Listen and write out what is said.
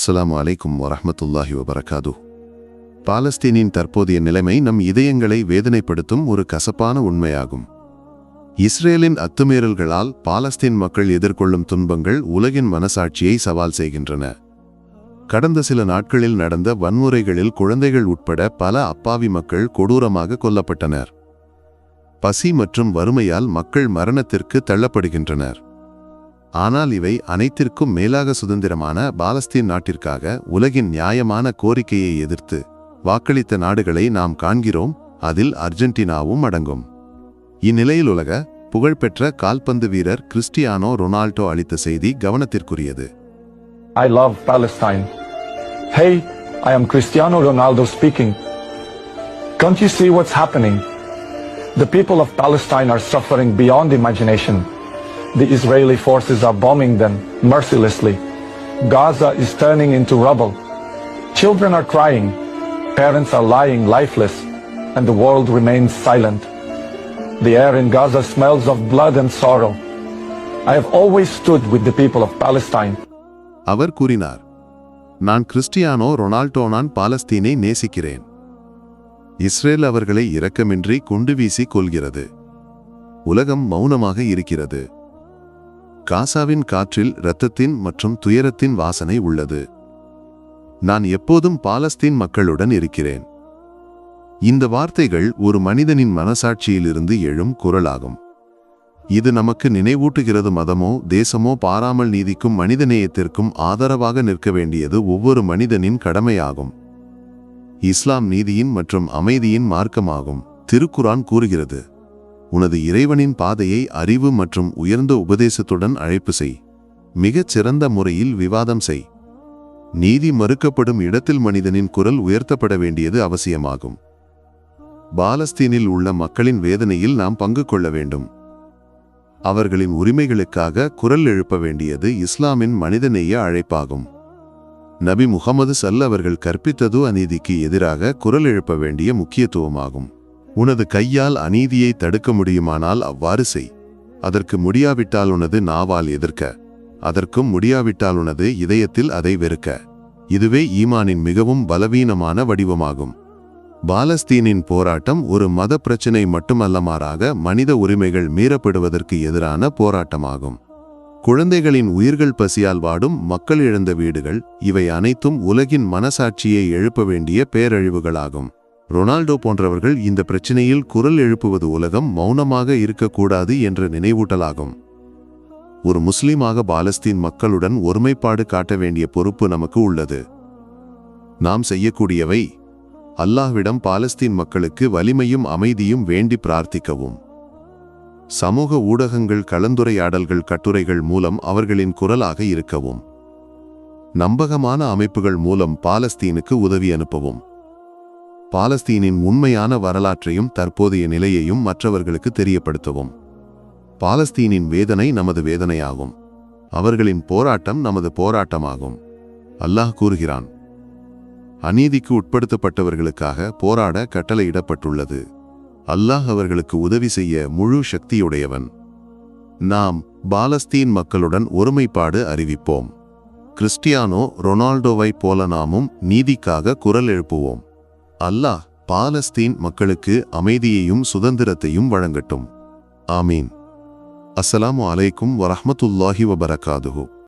அஸ்ஸலாமு அலைக்கும் வரஹ்மத்துல்லாஹி வபரகாது பாலஸ்தீனின் தற்போதைய நிலைமை நம் இதயங்களை வேதனைப்படுத்தும் ஒரு கசப்பான உண்மையாகும். இஸ்ரேலின் அத்துமீறல்களால் பாலஸ்தீன் மக்கள் எதிர்கொள்ளும் துன்பங்கள் உலகின் மனசாட்சியை சவால் செய்கின்றன. கடந்த சில நாட்களில் நடந்த வன்முறைகளில் குழந்தைகள் உட்பட பல அப்பாவி மக்கள் கொடூரமாக கொல்லப்பட்டனர். பசி மற்றும் வறுமையால் மக்கள் மரணத்திற்கு தள்ளப்படுகின்றனர். ஆனால் இவை அனைத்திற்கும் மேலாக சுதந்திரமான பாலஸ்தீன் நாட்டிற்காக உலகின் நியாயமான கோரிக்கையை எதிர்த்து வாக்களித்த நாடுகளை நாம் காண்கிறோம் அதில் அர்ஜென்டினாவும் அடங்கும் இந்நிலையில் உலக புகழ்பெற்ற கால்பந்து வீரர் கிறிஸ்டியானோ ரொனால்டோ அளித்த செய்தி கவனத்திற்குரியது I love Palestine hey I am Cristiano Ronaldo speaking Can't you see what's happening? The people of Palestine are suffering beyond imagination. The Israeli forces are bombing them mercilessly. Gaza is turning into rubble. Children are crying. Parents are lying lifeless. And the world remains silent. The air in Gaza smells of blood and sorrow. I have always stood with the people of Palestine. அவர் கூறினார் நான் Cristiano Ronaldo நான் பாலஸ்தீனை நேசிக்கிறேன் Israel அவர்களை இரக்கமின்றி குண்டு வீசி கொள்கிறது உலகம் மௌனமாக இருக்கிறது காசாவின் காற்றில் இரத்தத்தின் மற்றும் துயரத்தின் வாசனை உள்ளது. நான் எப்போதும் பாலஸ்தீன் மக்களுடன் இருக்கிறேன். இந்த வார்த்தைகள் ஒரு மனிதனின் மனசாட்சியிலிருந்து எழும் குரலாகும். இது நமக்கு நினைவூட்டுகிறது மதமோ தேசமோ பாராமல் நீதிக்கும் மனிதநேயத்திற்கும் ஆதரவாக நிற்க வேண்டியது ஒவ்வொரு மனிதனின் கடமையாகும். இஸ்லாம் நீதியின் மற்றும் அமைதியின் மார்க்கமாகும் திருக்குரான் கூறுகிறது. உனது இறைவனின் பாதையை அறிவு மற்றும் உயர்ந்த உபதேசத்துடன் அழைப்பு செய். மிகச் சிறந்த முறையில் விவாதம் செய். நீதி மறுக்கப்படும் இடத்தில் மனிதனின் குரல் உயர்த்தப்பட வேண்டியது அவசியமாகும். பாலஸ்தீனில் உள்ள மக்களின் வேதனையில் நாம் பங்கு கொள்ள வேண்டும். அவர்களின் உரிமைகளுக்காக குரல் எழுப்ப வேண்டியது இஸ்லாமின் மனிதநேய அழைப்பாகும். நபி முகமது சல் அவர்கள் கற்பித்தது அநீதிக்கு எதிராக குரல் எழுப்ப வேண்டிய முக்கியத்துவமாகும். உனது கையால் அநீதியை தடுக்க முடியுமானால் அவ்வாறு செய். அதற்கு முடியாவிட்டால் உனது நாவால் எதிர்க்க. அதற்கும் முடியாவிட்டால் உனது இதயத்தில் அதை வெறுக்க. இதுவே ஈமானின் மிகவும் பலவீனமான வடிவமாகும். பாலஸ்தீனின் போராட்டம் ஒரு மத பிரச்சினை மட்டுமல்லமாறாக மனித உரிமைகள் மீறப்படுவதற்கு எதிரான போராட்டமாகும். குழந்தைகளின் உயிர்கள் பசியால் வாடும் மக்கள் இழந்த வீடுகள் இவை அனைத்தும் உலகின் மனசாட்சியை எழுப்ப வேண்டிய பேரழிவுகளாகும். ரொனால்டோ போன்றவர்கள் இந்த பிரச்சினையில் குரல் எழுப்புவது உலகம் மௌனமாக இருக்கக்கூடாது என்ற நினைவூட்டலாகும். ஒரு முஸ்லீமாக பாலஸ்தீன் மக்களுடன் ஒருமைப்பாடு காட்ட வேண்டிய பொறுப்பு நமக்கு உள்ளது. நாம் செய்யக்கூடியவை அல்லாஹ்விடம் பாலஸ்தீன் மக்களுக்கு வலிமையும் அமைதியும் வேண்டி பிரார்த்திக்கவும். சமூக ஊடகங்கள் கலந்துரையாடல்கள் கட்டுரைகள் மூலம் அவர்களின் குரலாக இருக்கவும். நம்பகமான அமைப்புகள் மூலம் பாலஸ்தீனுக்கு உதவி அனுப்பவும். பாலஸ்தீனின் உண்மையான வரலாற்றையும் தற்போதைய நிலையையும் மற்றவர்களுக்கு தெரியப்படுத்தவும். பாலஸ்தீனின் வேதனை நமது வேதனையாகும். அவர்களின் போராட்டம் நமது போராட்டமாகும். அல்லாஹ் கூறுகிறான் அநீதிக்கு உட்படுத்தப்பட்டவர்களுக்காக போராட கட்டளையிடப்பட்டுள்ளது. அல்லாஹ் அவர்களுக்கு உதவி செய்ய முழு சக்தியுடையவன். நாம் பாலஸ்தீன் மக்களுடன் ஒருமைப்பாடு அறிவிப்போம். கிறிஸ்டியானோ ரொனால்டோவைப் போல நாமும் நீதிக்காக குரல் எழுப்புவோம். அல்லாஹ் பாலஸ்தீன் மக்களுக்கு அமைதியையும் சுதந்திரத்தையும் வழங்கட்டும். ஆமீன். அஸ்ஸலாமு அலைக்கும் வரஹ்மத்துல்லாஹி வபரகாதுஹூ.